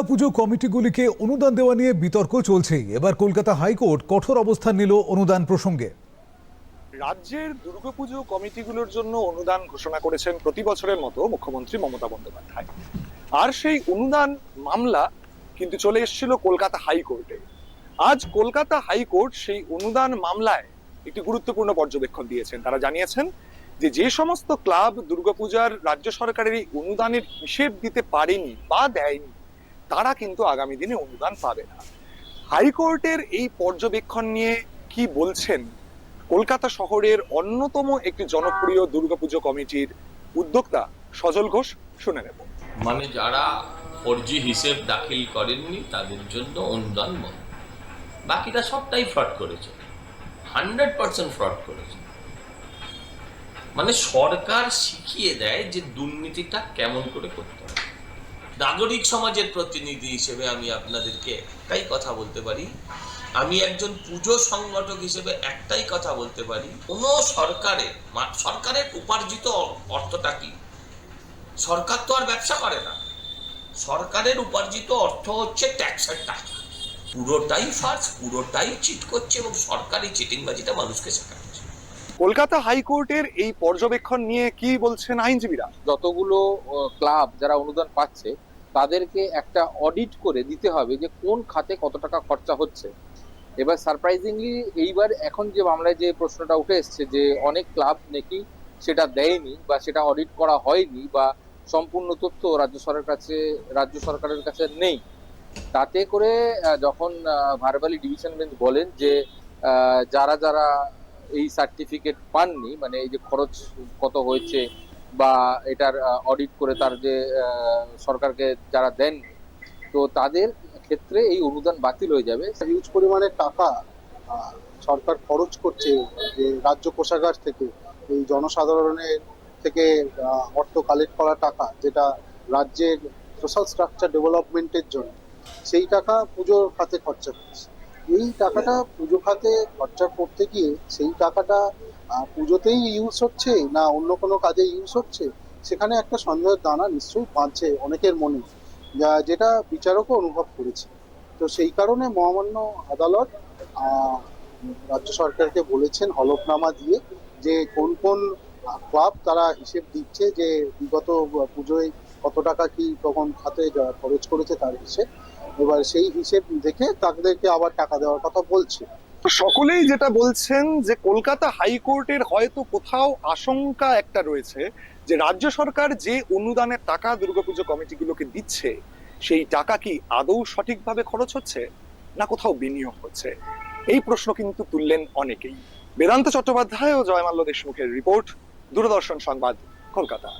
দুর্গাপুজো কমিটিগুলিকে অনুদান দেওয়া নিয়ে বিতর্ক চলছেই। এবার কলকাতা হাইকোর্ট কঠোর অবস্থান নিল অনুদান প্রসঙ্গে। রাজ্যের দুর্গাপুজো কমিটিগুলোর জন্য অনুদান ঘোষণা করেছেন প্রতি বছরের মতো মুখ্যমন্ত্রী মমতা বন্দ্যোপাধ্যায়। আর সেই অনুদান মামলা কিন্তু চলে এসেছিল কলকাতা হাইকোর্টে। আজ কলকাতা হাইকোর্ট সেই অনুদান মামলায় একটি গুরুত্বপূর্ণ পর্যবেক্ষণ দিয়েছেন। তারা জানিয়েছেন যে যে সমস্ত ক্লাব দুর্গাপূজার রাজ্য সরকারের এই অনুদানের হিসেব দিতে পারেনি বা দেয়নি তারা কিন্তু আগামী দিনে অনুদান পাবে না। হাইকোর্টের এই পর্যবেক্ষণ নিয়ে কি বলছেন? কলকাতা শহরের অন্যতম একটি জনপ্রিয় দুর্গাপুজো কমিটির উদ্যোক্তা সজল ঘোষ শুনে নেব। মানে যারা ফর্জি হিসেব দাখিল করেননি, তাদের জন্য অনুদান বন্ধ। বাকিটা সবটাই ফ্রড করেছে। হান্ড্রেড পার্সেন্ট ফ্রড করেছে। মানে সরকার শিখিয়ে দেয় যে দুর্নীতিটা কেমন করে করতে হবে। নাগরিক সমাজের প্রতিনিধি হিসেবে আমি আপনাদেরকে একটাই কথা বলতে পারি। আমি একজন পুজো সংগঠক হিসেবে একটাই কথা বলতে পারি। কোনো সরকারের সরকারের উপার্জিত অর্থটা কি? সরকার তো আর ব্যবসা করে না। সরকারের উপার্জিত অর্থ হচ্ছে ট্যাক্সের টাকা। পুরোটাই ফার্স পুরোটাই চিট করছে এবং সরকারি চিটিংবাজিটা মানুষকে শেখাচ্ছে। কলকাতা হাইকোর্টের এই পর্যবেক্ষণ নিয়ে কি বলছেন আইনজীবীরা? যতগুলো ক্লাব যারা অনুদান পাচ্ছে তাদেরকে একটা অডিট করে দিতে হবে যে কোন খাতে কত টাকা খরচা হচ্ছে। এবার সারপ্রাইজিংলি এইবার এখন যে মামলায় যে প্রশ্নটা উঠে এসছে যে অনেক ক্লাব নাকি সেটা দেয়নি বা সেটা অডিট করা হয়নি বা সম্পূর্ণ তথ্য রাজ্য সরকারের কাছে, রাজ্য সরকারের কাছে নেই। তাতে করে যখন ভারবালি ডিভিশন বেঞ্চ বলেন যে যারা যারা এই সার্টিফিকেট পাননি মানে এই যে খরচ কত হয়েছে বা এটার অডিট করে তার যে সরকারকে যারা দেন, তো তাদের ক্ষেত্রে এই অনুদান বাতিল হয়ে যাবে। হিউজ পরিমাণে টাকা সরকার খরচ করছে যে রাজ্য কোষাগার থেকে, এই জনসাধারণের থেকে অর্থ কালেক্ট করা টাকা, যেটা রাজ্যের সোশ্যাল স্ট্রাকচার ডেভেলপমেন্টের জন্য, সেই টাকা পুজোর খাতে খরচা করছে এই টাকাটা পুজো খাতে খরচা করতে গিয়ে, সেই টাকাটা পুজোতেই ইউজ হচ্ছে না অন্য কোনো কাজে ইউজ হচ্ছে? সেখানে একটা সন্দেহের দানা নিশ্চয়ই বাঁধছে অনেকের মনে, যা- যেটা বিচারকও অনুভব করেছে। তো সেই কারণে মহামান্য আদালত রাজ্য সরকারকে বলেছেন হলফনামা দিয়ে যে কোন কোন ক্লাব তারা হিসেব দিচ্ছে যে বিগত পুজোয় কত টাকা কি তখন খাতে খরচ করেছে তার হিসেব। এবার সেই হিসেব দেখে তাদেরকে আবার টাকা দেওয়ার কথা বলছে। সকলেই যেটা বলছেন যে কলকাতা হাইকোর্টের হয়তো কোথাও আশঙ্কা একটা রয়েছে যে রাজ্য সরকার যে অনুদানের টাকা দুর্গাপুজো কমিটিগুলোকে দিচ্ছে, সেই টাকা কি আদৌ সঠিকভাবে খরচ হচ্ছে না কোথাও বিনিয়োগ হচ্ছে? এই প্রশ্ন কিন্তু তুললেন অনেকেই। বেদান্ত চট্টোপাধ্যায় ও জয়মাল্য দেশমুখের রিপোর্ট, দূরদর্শন সংবাদ, কলকাতা।